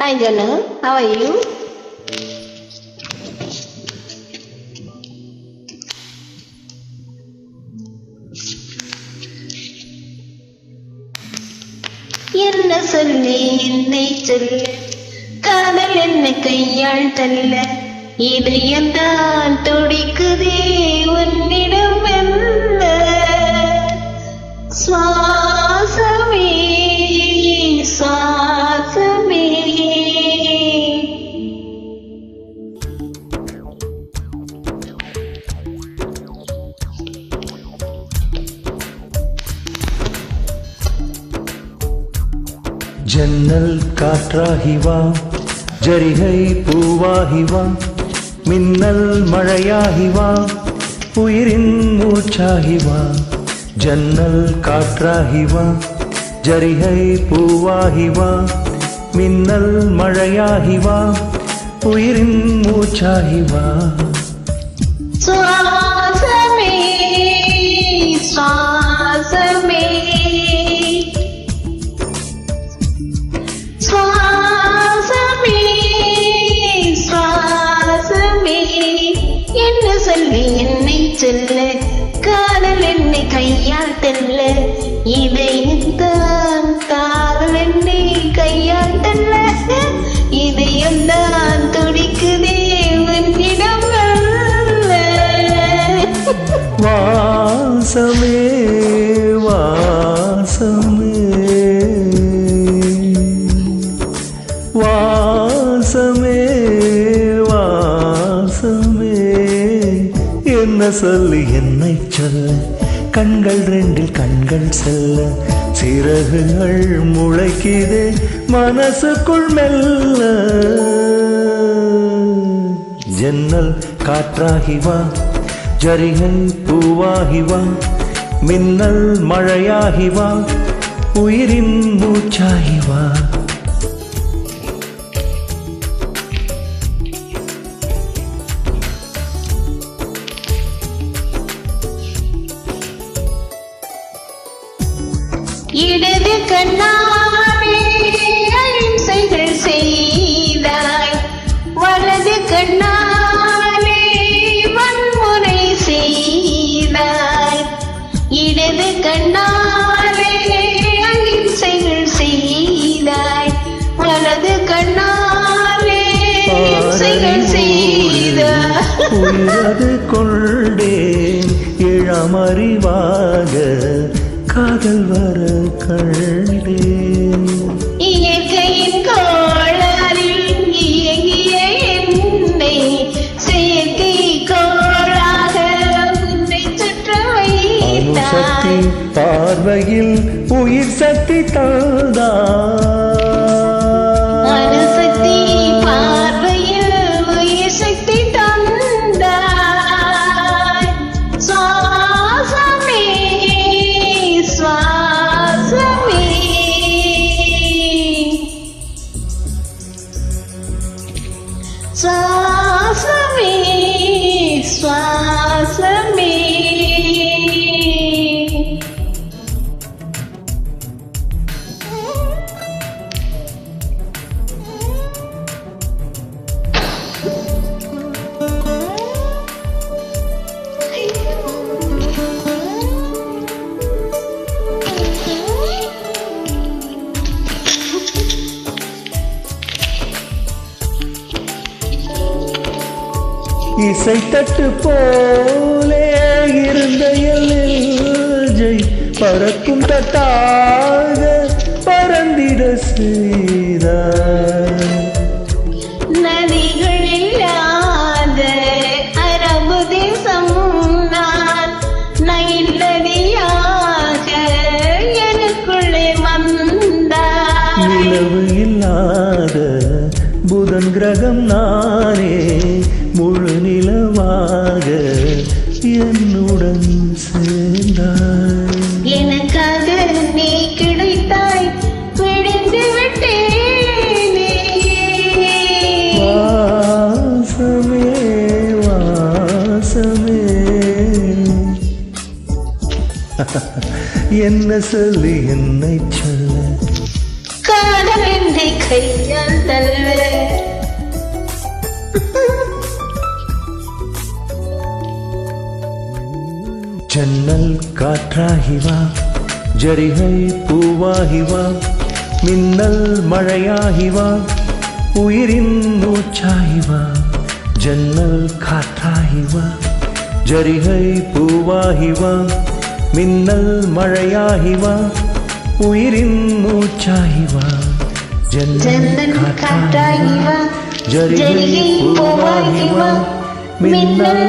Hi Janu, how are you? என்ன சொல்லி என்னை சொல்ல? காதல் என்ன கையால் தள்ள. இதயம்தான் துடிக்குதே. ஜன்னல் காற்றாகி வா ஜரிகை பூவாகி வா மின்னல் மழையாகி வா உயிரின் மூச்சாகி வா ஜன்னல் காற்றாகி வா ஜரிகை பூவாகி வா வாசமே வாசமே. வாசமே வாசமே. என்ன சொல்லி என்னை சொல்ல. கண்கள் ரெண்டில் கண்கள் செல்ல. சிறகுகள் முளைக்குதே மனசுக்குள் மெல்ல. ஜன்னல் காற்றாகி வா. ஜரிகன் பூவாகி வா மின்னல் மழையாகி வா உயிரின் மூச்சாகி வா இடது கண்ணாவே அಹಿಂசைகள் செய்தாய் வலது கண்ணா உயிரது கொண்டேன் இளமறிவாக காதல் வர கண்டேன் இயற்கையின் கோளாறில் இயங்கிய என்னை செயற்கை கோளாக உன்னை சுற்ற பார்வையில் உயிர் சக்தி தந்தா இசைத்தட்டு போலே இருந்த எல்லை பறக்கும் தட்டாக பறந்திட வந்தாய். நிலவு இல்லாத புதன் கிரகம் நானே. முழு நிலவாக என்னுடன் சேர்ந்தாய். எனக்காக நீ கிடைத்தாய் விழுந்து விட்டேனே. வாசமே வாசமே என்ன சொல்லி என்னை சொல்ல? காதல் கையால் தள்ள ஜன்னல் காற்றாகி வா ஜரிகை பூவாகி வா மின்னல் மழையாகி வா உயிரின் மூச்சாகி வா ஜன்னல் காற்றாகி வா ஜரிகை பூவாகி வா மின்னல் மழையாகி வா உயிரின் மூச்சாகி வா ஜன்னல் காற்றாகி வா ஜரிகை பூவாகி வா மின்னல்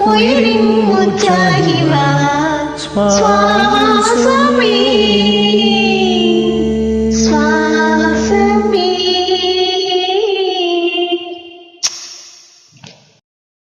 மழையாகி வா உயிரின் மூச்சாகி வா சுவாசம்